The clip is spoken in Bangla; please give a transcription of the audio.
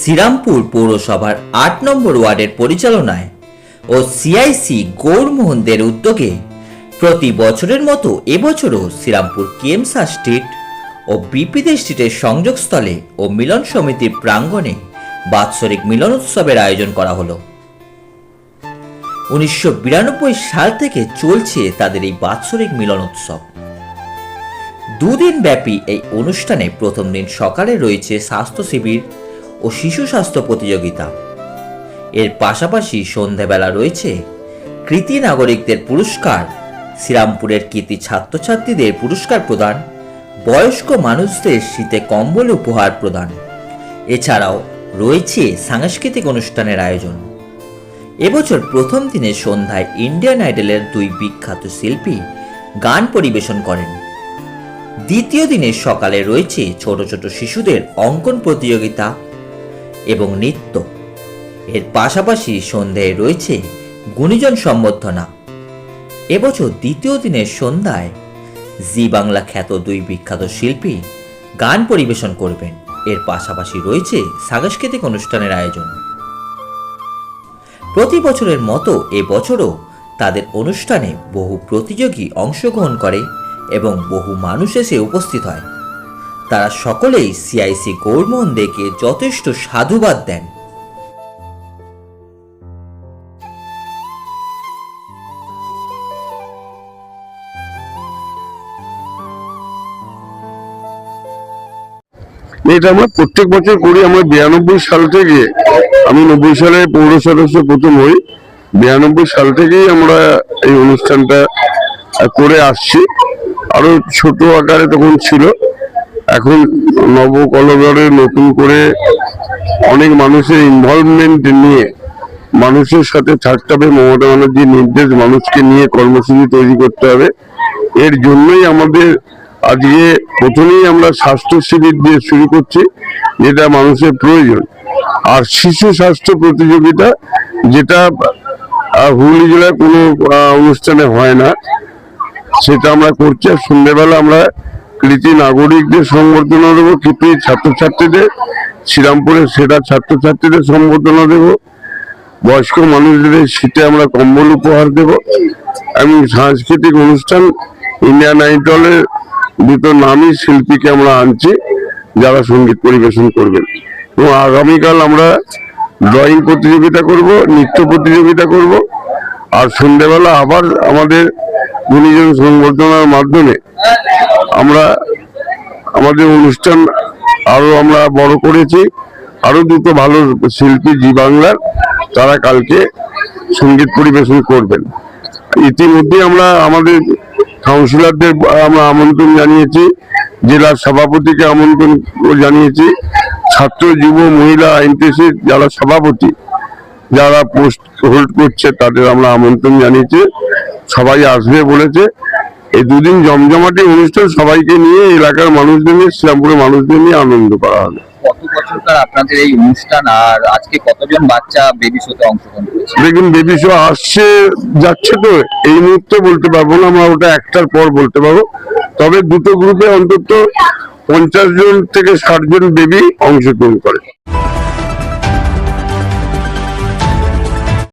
শ্রীরামপুর পৌরসভার আট নম্বর ওয়ার্ডের পরিচালনায় ও সিআইসি গৌরমোহনদের উদ্যোগে প্রতি বছরের মতো এবছরও শ্রীরামপুর কেমসা স্ট্রিট ও বিপিদে স্ট্রিটের সংযোগস্থলে ও মিলন সমিতির প্রাঙ্গণে বাৎসরিক মিলন উৎসবের আয়োজন করা হলো। উনিশশো বিরানব্বই সাল থেকে চলছে তাদের এই বাৎসরিক মিলন উৎসব দুদিন ব্যাপী এই অনুষ্ঠানে প্রথম দিন সকালে রয়েছে স্বাস্থ্য শিবির ও শিশু স্বাস্থ্য প্রতিযোগিতা। এর পাশাপাশি সন্ধেবেলা রয়েছে কৃতি নাগরিকদের পুরস্কার। শ্রীরামপুরের কৃতি ছাত্রছাত্রীদের পুরস্কার প্রদান, বয়স্ক মানুষদের শীতে কম্বল উপহার প্রদান। এছাড়াও রয়েছে সাংস্কৃতিক অনুষ্ঠানের আয়োজন। এবছর প্রথম দিনে সন্ধ্যায় ইন্ডিয়ান আইডলের দুই বিখ্যাত শিল্পী গান পরিবেশন করেন। দ্বিতীয় দিনে সকালে রয়েছে ছোট ছোট শিশুদের অঙ্কন প্রতিযোগিতা এবং নৃত্য। এর পাশাপাশি সন্ধ্যায় রয়েছে গুণীজন সম্বর্ধনা। এবছর দ্বিতীয় দিনের সন্ধ্যায় জি বাংলা খ্যাত দুই বিখ্যাত শিল্পী গান পরিবেশন করবেন। এর পাশাপাশি রয়েছে সাংস্কৃতিক অনুষ্ঠানের আয়োজন। প্রতি বছরের মতো এবছরও তাদের অনুষ্ঠানে বহু প্রতিযোগী অংশগ্রহণ করে এবং বহু মানুষ এসে উপস্থিত হয়। তারা সকলেই সিআইসি গৌরমোহন দেকে যথেষ্ট সাধুবাদ দেন। এটা আমরা প্রত্যেক বছর করি, আমার বিরানব্বই সাল থেকে আমি নব্বই সালে পৌর সদস্য প্রথম হই। বিরানব্বই সাল থেকেই আমরা এই অনুষ্ঠানটা করে আসছি। আরও ছোট আকারে তখন ছিল। এখন নবকলবরে নতুন করে অনেক মানুষের ইনভলভমেন্ট নিয়ে, মানুষের সাথে থাকতে হবে, মমতা ব্যানার্জির নির্দেশ মানুষকে নিয়ে কর্মসূচি তৈরি করতে হবে। এর জন্যই আমাদের আজকে প্রথমেই আমরা স্বাস্থ্য শিবির দিয়ে শুরু করছি, যেটা মানুষের প্রয়োজন। আর শিশু স্বাস্থ্য প্রতিযোগিতা, যেটা হুগলি জেলায় কোনো অনুষ্ঠানে হয় না, সেটা আমরা করছি। আর সন্ধ্যেবেলা আমরা কৃতি নাগরিকদের সংবর্ধনা দেবো, কৃতি ছাত্রছাত্রীদের, শ্রীরামপুরের সেরা ছাত্রছাত্রীদের সংবর্ধনা দেবো, বয়স্ক মানুষদের শীতে আমরা কম্বল উপহার দেব। এবং সাংস্কৃতিক অনুষ্ঠান, ইন্ডিয়ান আইডলের দুটো নামী শিল্পীকে আমরা আনছি, যারা সংগীত পরিবেশন করবেন। এবং আগামীকাল আমরা ড্রয়িং প্রতিযোগিতা করব, নৃত্য প্রতিযোগিতা করব, আর সন্ধ্যেবেলা আবার আমাদের গুণীজন সংবর্ধনার মাধ্যমে আমরা আমাদের অনুষ্ঠান আরও আমরা বড় করেছি। আরও দুটো ভালো শিল্পী জি বাংলার, তারা কালকে সংগীত পরিবেশন করবেন। ইতিমধ্যে আমরা আমাদের কাউন্সিলরদের আমরা আমন্ত্রণ জানিয়েছি, জেলার সভাপতিকে আমন্ত্রণ জানিয়েছি, ছাত্র, যুব, মহিলা আইনটিসি যারা সভাপতি যারা পোস্ট হোল্ড করছে তাদের আমরা আমন্ত্রণ জানিয়েছি। সবাই আসবে বলেছে। এই দুদিন জমজমাটি অনুষ্ঠান সবাইকে নিয়ে এলাকার মানুষদের নিয়ে শ্রীরামপুরের মানুষদের নিয়ে আনন্দ করা হবে। কত বছরকার আপনাদের এই অনুষ্ঠান আর আজকে কতজন বাচ্চা বেবি শোতে অংশগ্রহণ করেছে? দেখুন বেবি শো আসছে যাচ্ছে তো এই মুহূর্তে বলতে পারব না আমরা ওটা একটার পর বলতে পারব। তবে দুটো গ্রুপে অন্তত পঞ্চাশ জন থেকে ষাট জন বেবি অংশগ্রহণ করে